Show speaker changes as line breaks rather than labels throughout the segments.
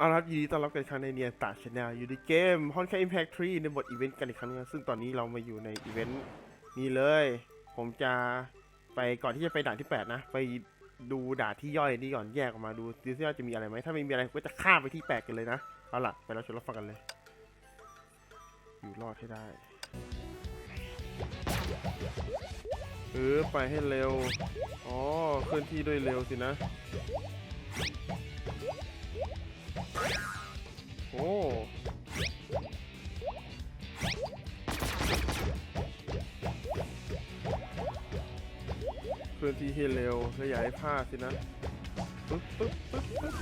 เอาละครับยินดีต้อนรับกันครั้งในเนียตาชแนลอยู่ในเกม Honkai Impact 3 ในบทอีเวนต์กันอีกครั้งนึงซึ่งตอนนี้เรามาอยู่ในอีเวนต์นี้เลย ผมจะไปก่อนที่จะไปด่านที่ 8 นะ ไปดูด่านที่ย่อยนี่ก่อนแยกออกมาดูดูซิว่าจะมีอะไรไหมถ้าไม่มีอะไรก็จะข้ามไปที่ 8 กันเลยนะ เอาล่ะ ไปเราชมรับฟังกันเลย อยู่รอดให้ได้เออไปให้เร็ว อ๋อเคลื่อนที่ด้วยเร็วสินะ โอ้เคลื่อนที่ให้เร็วและอย่าให้พลาดสินะปึ๊บปึ๊บปึ๊บปึ๊บ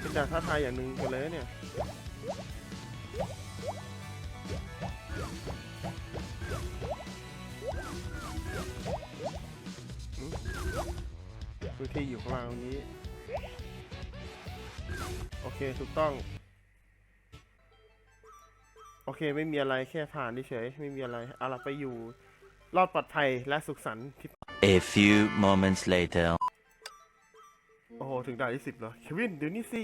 เป็นด่านท้าทายอย่างหนึ่งกันเลยเนี่ย พื้นที่อยู่ข้างล่างตรงนี้ โอเคถูกต้อง โอเคไม่มีอะไรแค่ผ่านเฉยๆไม่มีอะไรเอาล่ะไปอยู่ รอดปลอดภัยและสุขสันต์ที่
A few moments later.
โอ้โหถึงด่านที่สิบแล้วเควินเดี๋ยวนี้สิ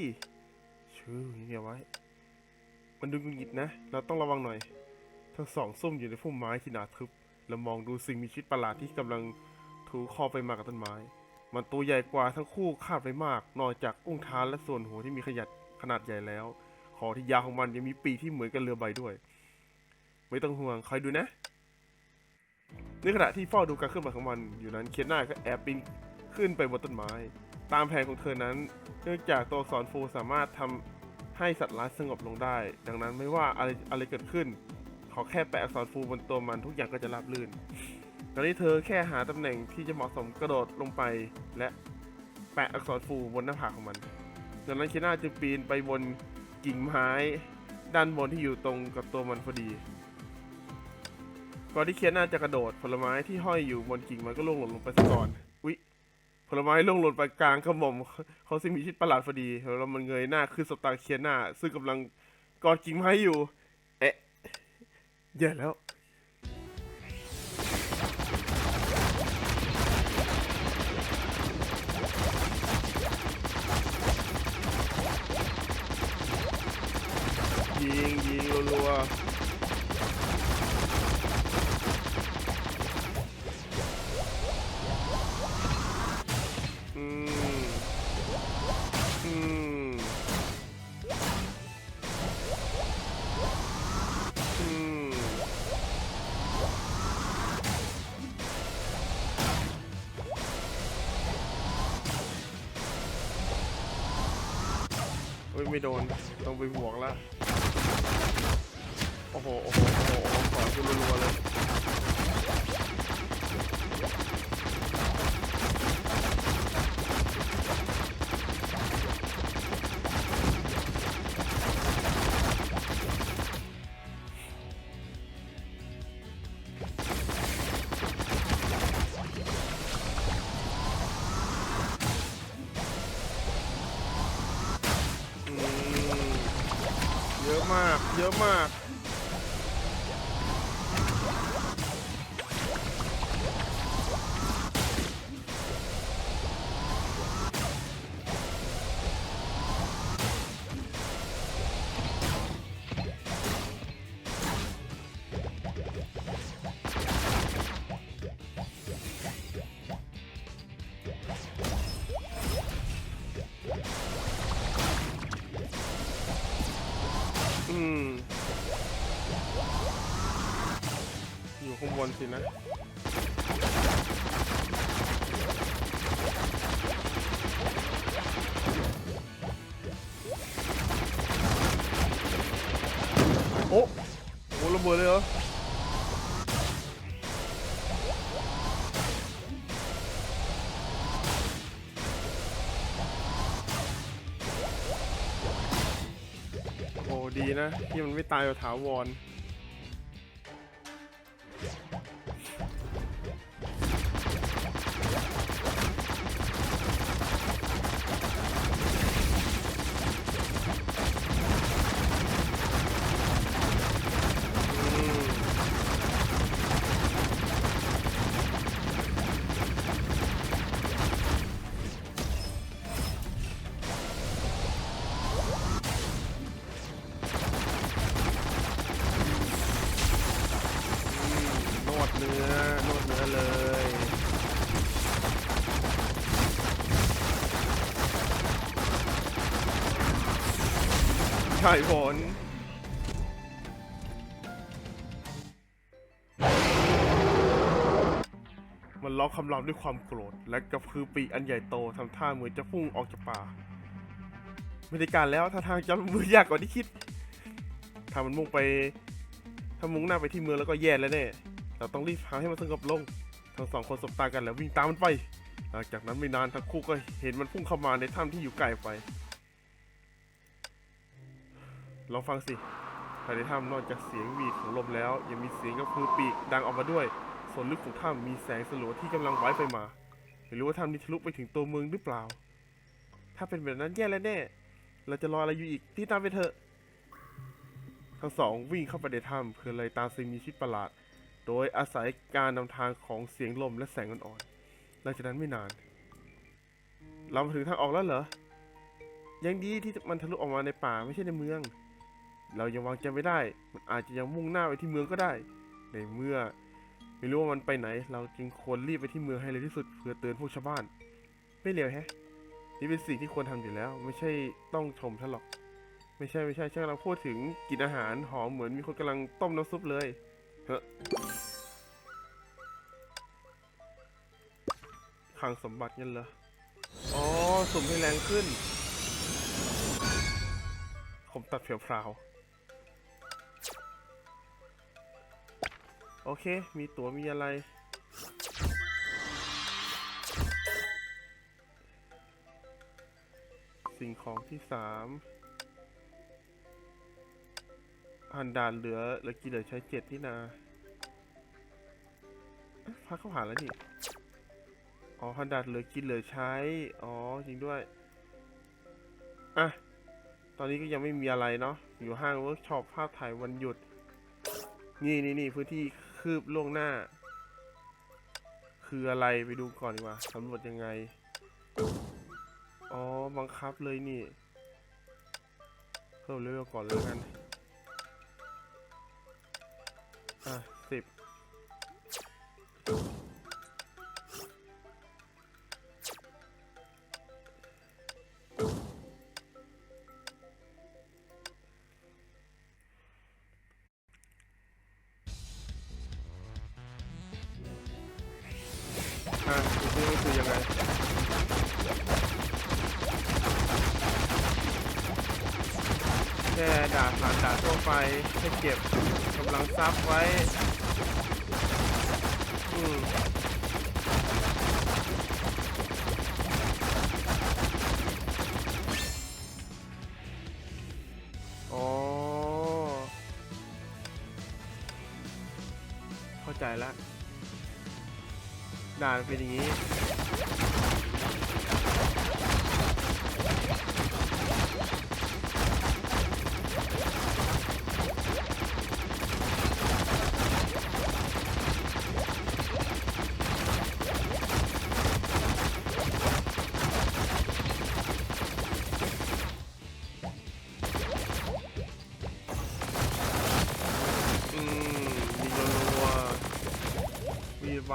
ชื่อเงียบไว้ มันดูงุนงิดนะ เราต้องระวังหน่อย ทั้งสองซุ่มอยู่ในพุ่มไม้ที่หนาทึบ แล้วมองดูสิ่งมีชีวิตประหลาดที่กำลังถูคอไปมากับต้นไม้ มันตัวใหญ่กว่าทั้งคู่คาดไปมาก นอกจากอุ้งเท้าและส่วนหัวที่มีขยัดขนาดใหญ่แล้ว คอที่ยาวของมันยังมีปีกที่เหมือนกับเรือใบด้วย ไม่ต้องห่วงคอยดูนะในขณะที่เฝ้าดูการเคลื่อนไหวของมันอยู่นั้นเคียน่าก็แอบปีนขึ้นไปบนต้นไม้ ตามแผนของเธอนั้น เนื่องจากตัวอักษรฟูสามารถทำให้สัตว์ร้ายสงบลงได้ ดังนั้นไม่ว่าอะไรอะไรเกิดขึ้น ขอแค่แปะอักษรฟูบนตัวมันทุกอย่างก็จะราบรื่น ตอนนี้เธอแค่หาตำแหน่งที่จะเหมาะสมกระโดดลงไปและแปะอักษรฟูบนหน้าผากของมันดังนั้นเคียน่าจึงปีนไปบนกิ่งไม้ด้านบนที่อยู่ตรงกับตัวมันพอดีก่อนที่เคียน่าจะกระโดดผลไม้ที่ห้อยอยู่บนกิ่งมันก็ล่วงหล่นลงไปซะก่อนอุ๊ยผลไม้ล่วงหล่นไปกลางกระหม่อมเขาสิ่งมีชีวิตประหลาดพอดีแล้วมันเงยหน้าขึ้นสบตาเคียน่าซึ่งกำลังกอดกิ่งไม้อยู่ เอ๊ะแย่แล้ว ฮ้ยไม่โดนต้องไปบวกละโอ้โหโอ้โหโอ้โหโอ้โหขอคุณรัวๆเลย มาก เยอะมาก อยู่ข้างบนสินะโอ้โหระเบิดเลยเหรอโอ้ดีนะ ที่มันไม่ตายแบบถาวร ถ่ายผลมันร้องคำรามด้วยความโกรธ และกระพือปีกอันใหญ่โตทำท่าเหมือนจะพุ่งออกจากป่าไม่ได้การแล้วถ้าทางจะมือยากกว่าที่คิด ถ้ามันมุ่งไป ถ้ามุ่งหน้าไปที่เมืองแล้วก็แย่แล้วแน่เราต้องรีบพาให้มันสงบลง ทั้งสองคนสบตากันแล้ววิ่งตามมันไป หลังจากนั้นไม่นานทั้งคู่ก็เห็นมันพุ่งเข้ามาในถ้ำที่อยู่ไกลไป ลองฟังสิภายในถ้ำนอกจากเสียงหวีดของลมแล้ว ยังมีเสียงกระพือปีกดังออกมาด้วย ส่วนลึกของถ้ำมีแสงสลัวที่กำลังไหวไปมา ไม่รู้ว่าถ้ำนี้ทะลุไปถึงตัวเมืองหรือเปล่า ถ้าเป็นแบบนั้นแย่แล้วแน่ เราจะรออะไรอยู่อีกที่ตามไปเถอะ ทั้งสองวิ่งเข้าไปในถ้ำเพื่อเลยตามสิ่งมีชีวิตประหลาด โดยอาศัยการนำทางของเสียงลมและแสงอ่อนๆ หลังจากนั้นไม่นาน เรามาถึงทางออกแล้วเหรอ ยังดีที่มันทะลุออกมาในป่าไม่ใช่ในเมือง เรายังวางใจไม่ได้ มันอาจจะยังมุ่งหน้าไปที่เมืองก็ได้ ในเมื่อ ไม่รู้ว่ามันไปไหน เราจึงควรรีบไปที่เมืองให้เร็วที่สุดเพื่อเตือนพวกชาวบ้าน ไม่เร็วแฮะ นี่เป็นสิ่งที่ควรทำอยู่แล้ว ไม่ใช่ต้องชมท่านหรอก ไม่ใช่ไม่ใช่ช่างเราพูดถึงกินอาหารหอมเหมือนมีคนกำลังต้มน้ำซุปเลย เฮ้อคลังสมบัติงั้นเหรอ อ๋อสุ่มให้แรงขึ้น ผมตัดเผียวพราว โอเค มีตั๋วมีอะไร สิ่งของที่สามหันด่านเหลือเหลือกี่เหลือใช้เจ็ดนี่นาพักเข้าหาแล้วนี่ อ๋อฮันดาดเหลือกินเหลือใช้ อ๋อ จริงด้วย อะ ตอนนี้ก็ยังไม่มีอะไรเนาะ อยู่ห้างเวิร์กช็อปภาพถ่ายวันหยุด นี่นี่นี่พื้นที่ คืบล่วงหน้า คืออะไรไปดูก่อนดีกว่าสำรวจยังไง อ๋อ บังคับเลยนี่ เพิ่มเลเวลก่อนเลยกัน อะสิบ แค่ด่าผ่านด่าทั่วไปให้เก็บกำลังทรัพย์ไว้ อืมอ๋อเข้าใจละด่านเป็นอย่างนี้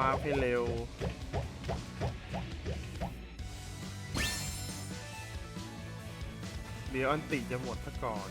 วาให้เร็ว เดี๋ยวอันติจะหมดซะก่อน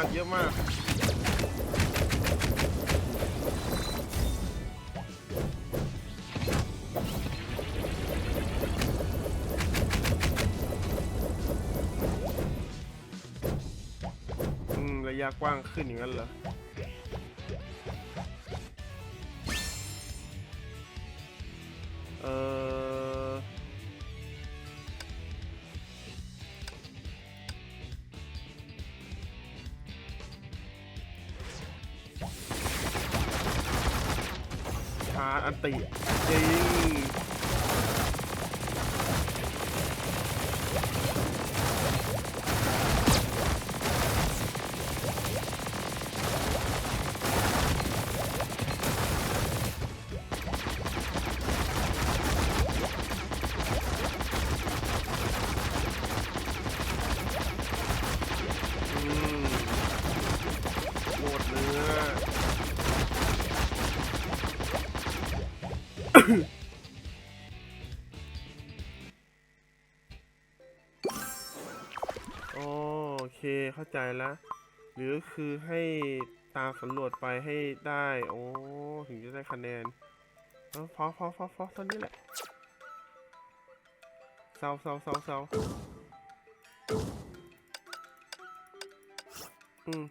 ากเยอะมากอืมระยะกว้างขึ้นอย่างนั้นเหรอ ชาอันตีจริง โอเคเข้าใจแล้วหรือคือให้ตามสำรวจไปให้ได้ โอ้ถึงจะได้คะแนนเออพอพอพอพอเท่านี้แหละเศร้าเศร้าเศร้าเศร้าอืม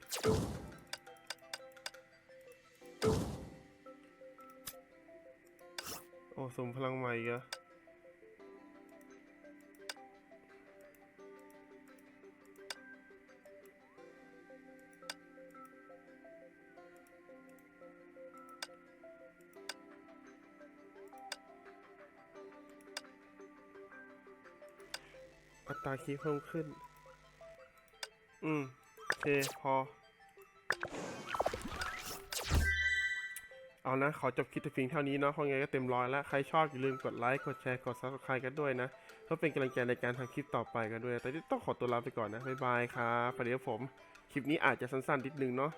โอ้สมพลังใหม่กเตราคีเพิ่มขึ้น อืม โอเค พอ เอานะ ขอจบคลิปแต่เพียงเท่านี้เนาะเพราะไงก็เต็มร้อยแล้ว ใครชอบอย่าลืมกดไลค์ กดแชร์ กด subscribe กันด้วยนะ เพื่อเป็นกำลังใจในการทำคลิปต่อไปกันด้วย แต่ที่ต้องขอตัวลาไปก่อนนะ บ๊ายบายครับประเดี๋ยวผม คลิปนี้อาจจะสั้นๆนิดนึงเนาะ